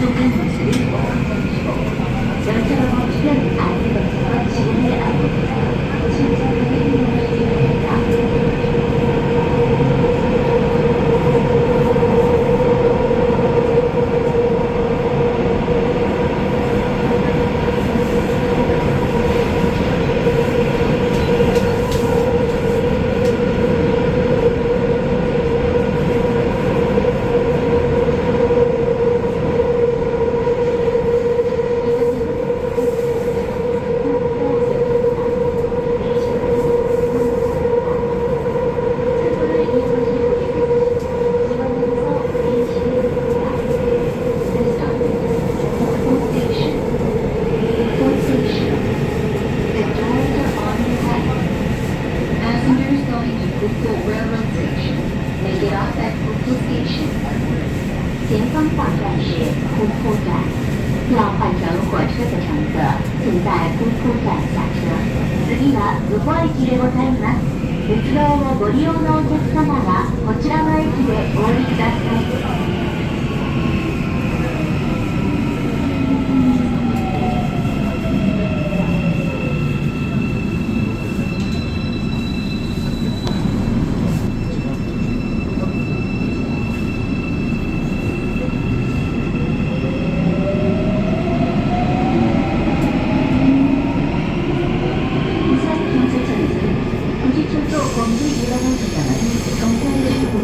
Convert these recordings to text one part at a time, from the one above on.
Thank you. 在空港から先は次は向こう駅でございます。鉄道をご利用のお客様はこちらの駅でお降りください。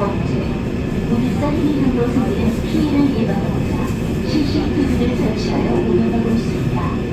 범죄, 우리살인이 등으로 생기는 피해를 예방하고자 CCTV를 설치하여 운영하고 있습니다.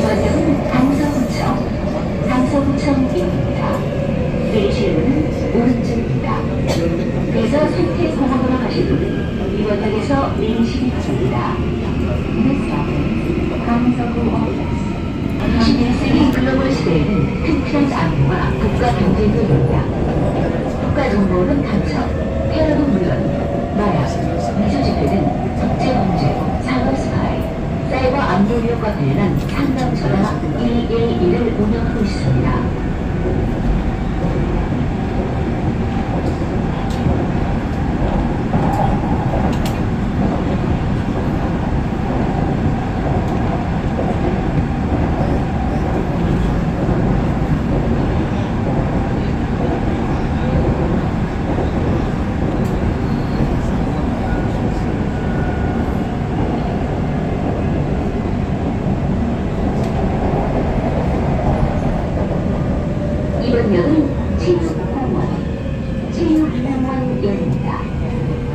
이번역은 강서구청, 강서구청역입니다. 내리실문은 오른쪽입니다. 그래서 생태공원으로 가실 분은 이번역에서 바랍니다. 강서구 21세기 글로벌 시대에는 큰 트렌드 안보와 국가 경쟁도 있다. 국가 정보는 간첩, 테러도 물론 마약, 미수지배 위협과 관련한 상담 전화 111을 운영하고 있습니다. 체육공원역입니다.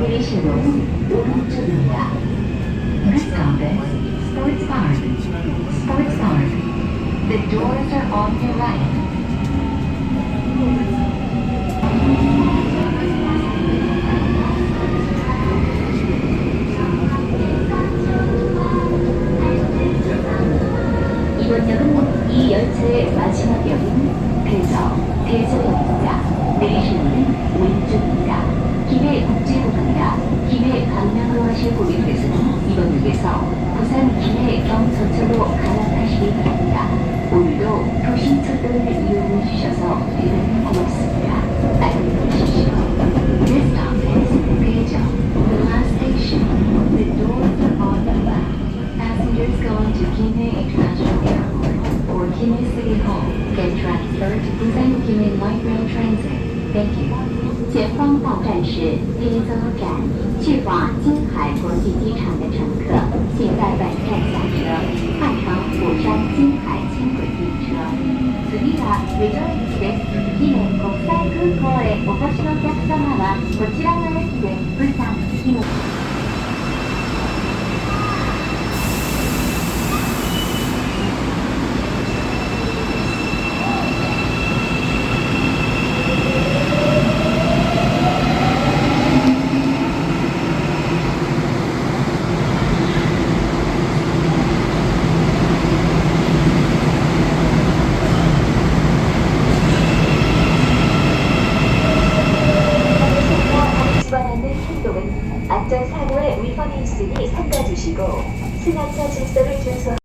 내리실문은 오른쪽입니다. This stop is Sports Park. Sports Park. The doors are on your right. 이 열차의 마지막 역인 대저, 대저역입니다. 내리실문은 왼쪽입니다. 김해 국제공항이나 김해 방면으로 하실 고객께서는 이번 역에서 부산 김해 경서초로 갈아타시기 바랍니다. 오늘도 도심철도를 이용해 주셔서 대단히 고맙습니다. Transit. Thank you. 前方到站是黑泽站，去往金海国际机场的乘客，请在本站下车，换乘釜山金海轻轨电车。次はレジョ駅です。記念国際空港へお越しのお客様はこちらの駅で